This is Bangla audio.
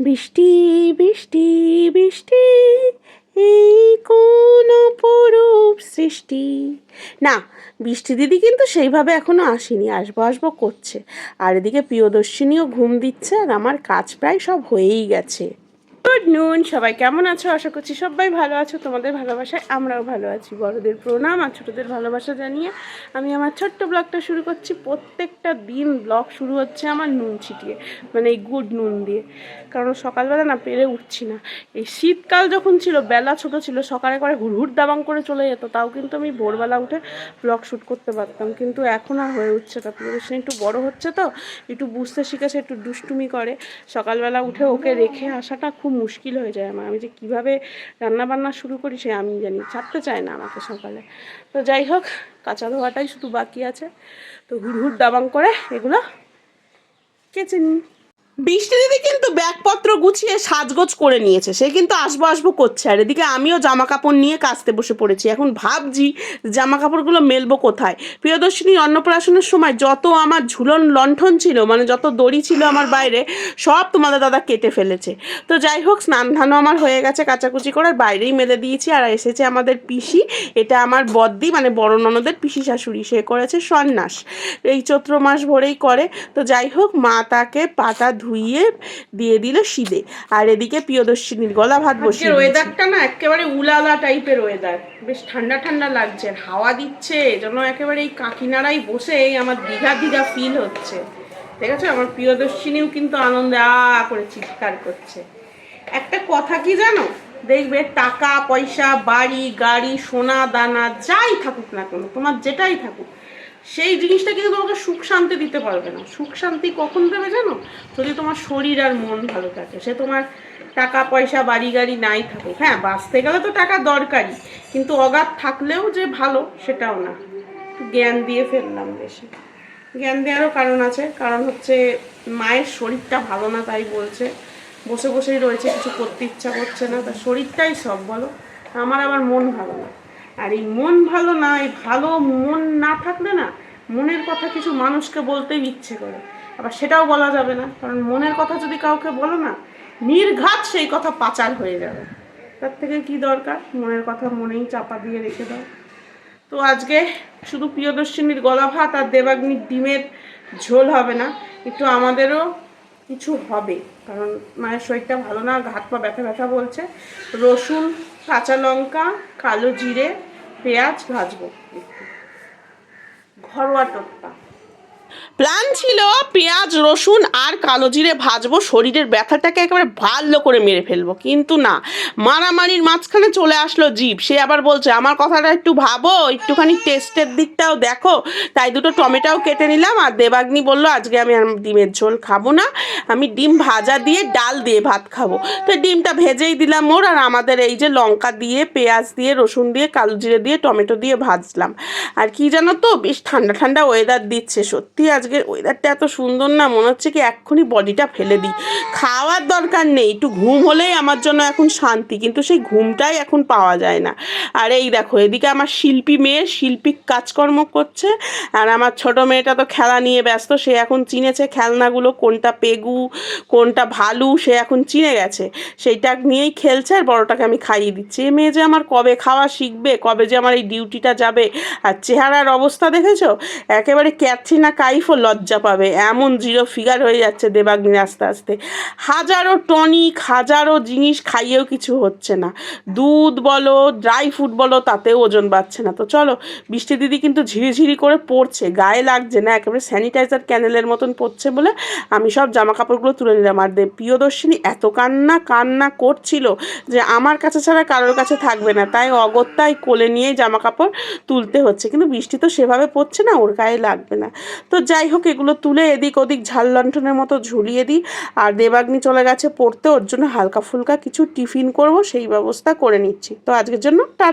বৃষ্টি বৃষ্টি বৃষ্টি, এই কোন অপরূপ সৃষ্টি। না, বৃষ্টি দিদি কিন্তু সেইভাবে এখনও আসেনি, আসব আসব করছে। আর এদিকে প্রিয়দর্শিনীও ঘুম দিচ্ছে আর আমার কাজ প্রায় সব হয়েই গেছে। গুড নুন, সবাই কেমন আছো? আশা করছি সবাই ভালো আছো। তোমাদের ভালোবাসায় আমরাও ভালো আছি। বড়দের প্রণাম আর ছোটোদের ভালোবাসা জানিয়ে আমি আমার ছোট্ট ব্লগটা শুরু করছি। প্রত্যেকটা দিন ব্লগ শুরু হচ্ছে আমার নুন ছিটিয়ে মানে এই গুড নুন দিয়ে। কারণ সকালবেলা না পেরে উঠছি না। এই শীতকাল যখন ছিল, বেলা ছোট ছিল, সকালে করে হুড়হুড় দাবাং করে চলে যেত, তাও কিন্তু আমি ভোরবেলা উঠে ব্লগ শ্যুট করতে পারতাম। কিন্তু এখন আর হয়ে উঠছে না। প্রিয়দর্শনী একটু বড় হচ্ছে তো, একটু বুঝতে শিখেছে, একটু দুষ্টুমি করে। সকালবেলা উঠে ওকে রেখে আসাটা খুব মুশকিল হয়ে যায় আমার। আমি যে কীভাবে রান্না বান্না শুরু করি সে আমি জানি, ছাড়তে চায় না আমাকে সকালে। তো যাই হোক, কাঁচা ধোয়াটাই শুধু বাকি আছে। তো হুড়হুড় দাবাং করে এগুলো কেচে নিই। বৃষ্টি দিদি কিন্তু ব্যাগপত্র গুছিয়ে সাজগোজ করে নিয়েছে। সে কিন্তু আসব আসব করছে। আর এদিকে আমিও জামা কাপড় নিয়ে কাচতে বসে পড়েছি। এখন ভাবছি জামা কাপড়গুলো মেলবো কোথায়? প্রিয়দর্শিনী অন্নপ্রাশনের সময় যত আমার ঝুলন লণ্ঠন ছিল মানে যত দড়ি ছিল আমার বাইরে, সব তোমাদের দাদা কেটে ফেলেছে। তো যাই হোক, স্নান ধানও আমার হয়ে গেছে, কাচাকুচি করে বাইরেই মেলে দিয়েছি। আর এসেছে আমাদের পিসি। এটা আমার বদ্দি মানে বড় ননদের পিসি শাশুড়ি। সে করেছে সন্ন্যাস। এই চৈত্র মাস ভরেই করে। তো যাই হোক, মা তাকে পাটা ধুইয়ে দিয়ে দিল শীতে আর এদিকে প্রিয়দর্শিনীর গলা ভাত বসে ওয়েদারটা না একেবারে উলালা টাইপের ওয়েদার বেশ ঠান্ডা ঠান্ডা লাগছে হাওয়া দিচ্ছে যেন একেবারে এই কাকিনারাই বসে এই আমার দীঘা দীঘা ফিল হচ্ছে। ঠিক আছে আমার প্রিয়দর্শিনীও কিন্তু আনন্দে আ করে চিৎকার করছে। একটা কথা কি জানো? দেখবে টাকা পয়সা বাড়ি গাড়ি সোনা দানা যাই থাকুক না কেন তোমার যেটাই থাকুক সেই জিনিসটা কিন্তু তোমাকে সুখ শান্তি দিতে পারবে না। সুখ শান্তি কখন দেবে জানো? যদি তোমার শরীর আর মন ভালো থাকে। সে তোমার টাকা, পয়সা, বাড়ি গাড়ি নাই থাকুক। হ্যাঁ বাঁচতে গেলে তো টাকা দরকারি কিন্তু অগাধ থাকলেও যে ভালো, সেটাও না। জ্ঞান দিয়ে ফেললাম বেশি। জ্ঞান দেওয়ারও কারণ আছে। কারণ হচ্ছে মায়ের শরীরটা ভালো না তাই বলছে। বসে বসেই রয়েছে, কিছু করতে ইচ্ছা করছে না। তা শরীরটাই সব বলো। আমার আবার মন ভালো না। আর এই মন ভালো না, এই ভালো মন না থাকলে না মনের কথা কিছু মানুষকে বলতেই ইচ্ছে করে। আবার সেটাও বলা যাবে না, কারণ মনের কথা যদি কাউকে বলো না, নির্ঘাত সেই কথা পাচার হয়ে যাবে। তার থেকে কি দরকার? মনের কথা মনেই চাপা দিয়ে রেখে দাও। তো আজকে শুধু প্রিয়দর্শিনীর গলা ভাত আর দেবাগ্নির ডিমের ঝোল হবে না, একটু আমাদেরও কিছু হবে। কারণ মায়ের শরীরটা ভালো না হাত পা ব্যথা ব্যথা বলছে। রসুন, কাঁচা লঙ্কা, কালো জিরে, পেঁয়াজ ভাজবো ঘরোয়া টোটকা। প্ল্যান ছিল পেঁয়াজ, রসুন আর কালো জিরে ভাজবো, শরীরের ব্যথাটাকে একেবারে ভালো করে মেরে ফেলব। কিন্তু না, মারামারির মাঝখানে চলে আসলো জীব। সে আবার বলছে, আমার কথাটা একটু ভাবো, একটুখানি টেস্টের দিকটাও দেখো। তাই দুটো টমেটোও কেটে নিলাম আর দেবাগ্নি বলল, আজকে আমি আর ডিমের ঝোল খাব না, আমি ডিম ভাজা দিয়ে ডাল দিয়ে ভাত খাব। তো ডিমটা ভেজেই দিলাম ওর আর আমাদের এই যে লঙ্কা দিয়ে, পেঁয়াজ দিয়ে, রসুন দিয়ে, কালো জিরে দিয়ে, টমেটো দিয়ে ভাজলাম। আর কি জানো তো, বেশ ঠান্ডা ঠান্ডা ওয়েদার দিচ্ছে সত্যি। আজকের ওয়েদারটা এত সুন্দর না, মনে হচ্ছে কি এক্ষুনি বডিটা ফেলে দিই। খাওয়ার দরকার নেই, একটু ঘুম হলেই আমার জন্য এখন শান্তি, কিন্তু সেই ঘুমটাই এখন পাওয়া যায় না। আর এই দেখো, এদিকে আমার শিল্পী মেয়ে, শিল্পী কাজকর্ম করছে, আর আমার ছোট মেয়েটা তো খেলা নিয়ে ব্যস্ত, সে এখন চিনেছে খেলনাগুলো, কোনটা পেগু, কোনটা ভালু, সে এখন চিনে গেছে। সেইটা নিয়েই খেলছে, আর বড়টাকে আমি খাইয়ে দিচ্ছি। এ মেয়ে যে আমার কবে খাওয়া শিখবে, কবে যে আমার এই ডিউটিটা যাবে, আর চেহারার অবস্থা দেখেছ? একেবারে ক্যাথরিনা কাইফও লজ্জা পাবে। এমন জিরো ফিগার হয়ে যাচ্ছে দেবাগ্নি আস্তে আস্তে। হাজারো টনিক হাজারো জিনিস খাইয়েও কিছু হচ্ছে না। দুধ বলো ড্রাই ফ্রুট বলো, তাতেও ওজন বাড়ছে না। তো চলো, বৃষ্টি দিদি কিন্তু ঝিরিঝিরি করে পড়ছে। গায়ে লাগছে না, একেবারে স্যানিটাইজার ক্যানেলের মতন পড়ছে বলে আমি সব জামা কাপড়গুলো তুলে নিলাম। আর প্রিয়দর্শিনী এত কান্না কান্না করছিল যে আমার কাছে ছাড়া কারোর কাছে থাকবে না। তাই অগত্যাই কোলে নিয়েই জামা কাপড় তুলতে হচ্ছে। কিন্তু বৃষ্টি তো সেভাবে পড়ছে না, ওর গায়ে লাগবে না। তো যাই হোক, এগুলো তুলে এদিক ওদিক ঝাল লণ্ঠনের মতো ঝুলিয়ে দিই। আর দেবাগ্নি চলে গেছে পড়তে, ওর জন্য হালকা ফুলকা কিছু টিফিন করব, সেই ব্যবস্থা করে নিচ্ছি। তো আজকের জন্য টা